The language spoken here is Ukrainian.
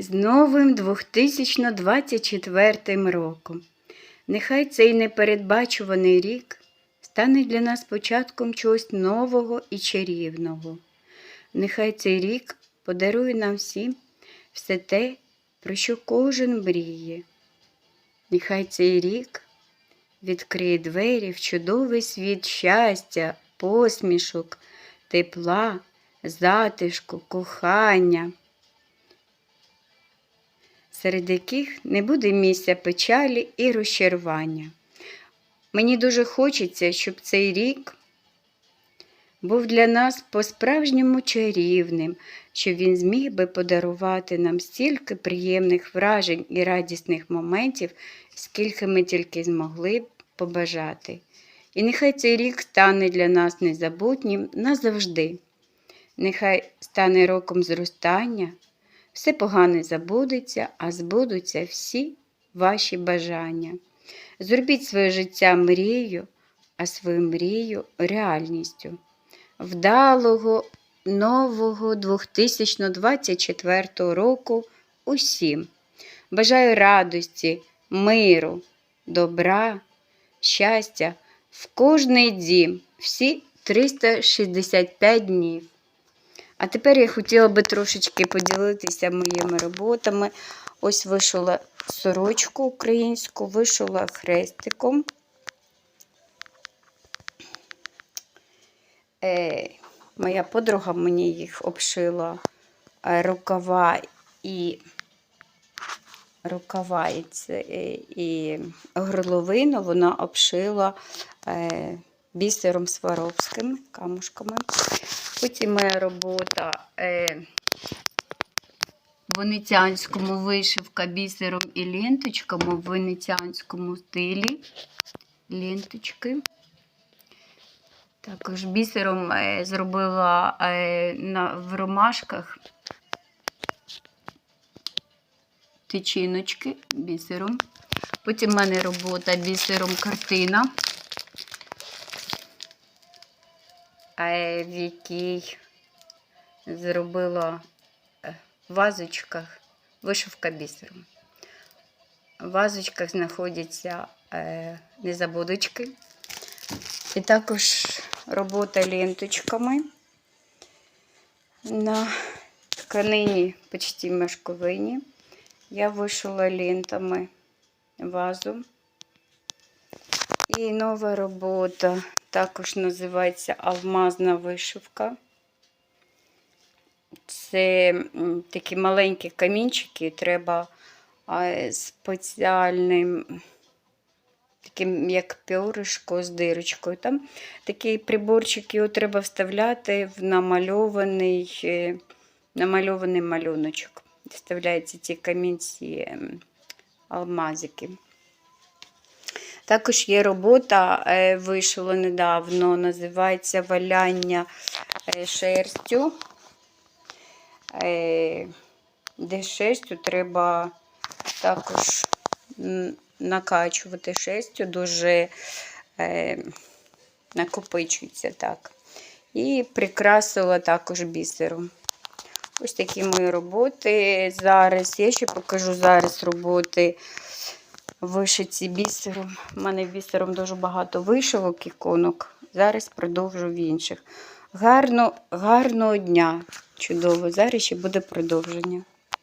з новим 2024 роком. Нехай цей непередбачуваний рік стане для нас початком чогось нового і чарівного. Нехай цей рік подарує нам всім все те, про що кожен мріє. Нехай цей рік відкриє двері в чудовий світ щастя, посмішок, тепла, затишку, кохання, серед яких не буде місця печалі і розчарування. Мені дуже хочеться, щоб цей рік був для нас по-справжньому чарівним, щоб він зміг би подарувати нам стільки приємних вражень і радісних моментів, скільки ми тільки змогли б побажати. І нехай цей рік стане для нас незабутнім назавжди. Нехай стане роком зростання, все погане забудеться, а збудуться всі ваші бажання. Зробіть своє життя мрією, а свою мрію реальністю. Вдалого нового 2024 року усім. Бажаю радості, миру, добра, щастя в кожний дім, всі 365 днів. А тепер я хотіла би трошечки поділитися моїми роботами. Ось вишила сорочку українську, вишила хрестиком. Е, моя подруга мені їх обшила е, рукава і рукава і, е, і горловину вона обшила е, бісером сваровським камушками. Потім моя робота е, в венеціанському вишивка бісером і ленточками в венеціанському стилі. Ленточки. Також бісером е, зробила е, на, в ромашках тичиночки бісером. Потім в мене робота бісером картина, в якій зробила е, вазочках вишивка бісером. В вазочках знаходяться е, незабудочки. І також робота ленточками на тканині почти мешковині. Я вишила лентами вазу. І нова робота також називається алмазна вишивка. Це такі маленькі камінчики, треба спеціальним таким як пьоришко з дирочкою. Там такий приборчик, його треба вставляти в намальований, е, намальований малюночок. Вставляються ті камінці алмазики. Також є робота, е, вийшла недавно, називається валяння е, шерстю. Е, Де шерстю треба також накачувати шерстю, дуже накопичується так. І прикрасила також бісером. Ось такі мої роботи. Зараз я ще покажу зараз роботи вишиті бісером. У мене бісером дуже багато вишивок іконок. Зараз продовжу в інших. Гарно, гарного дня! Чудово! Зараз ще буде продовження.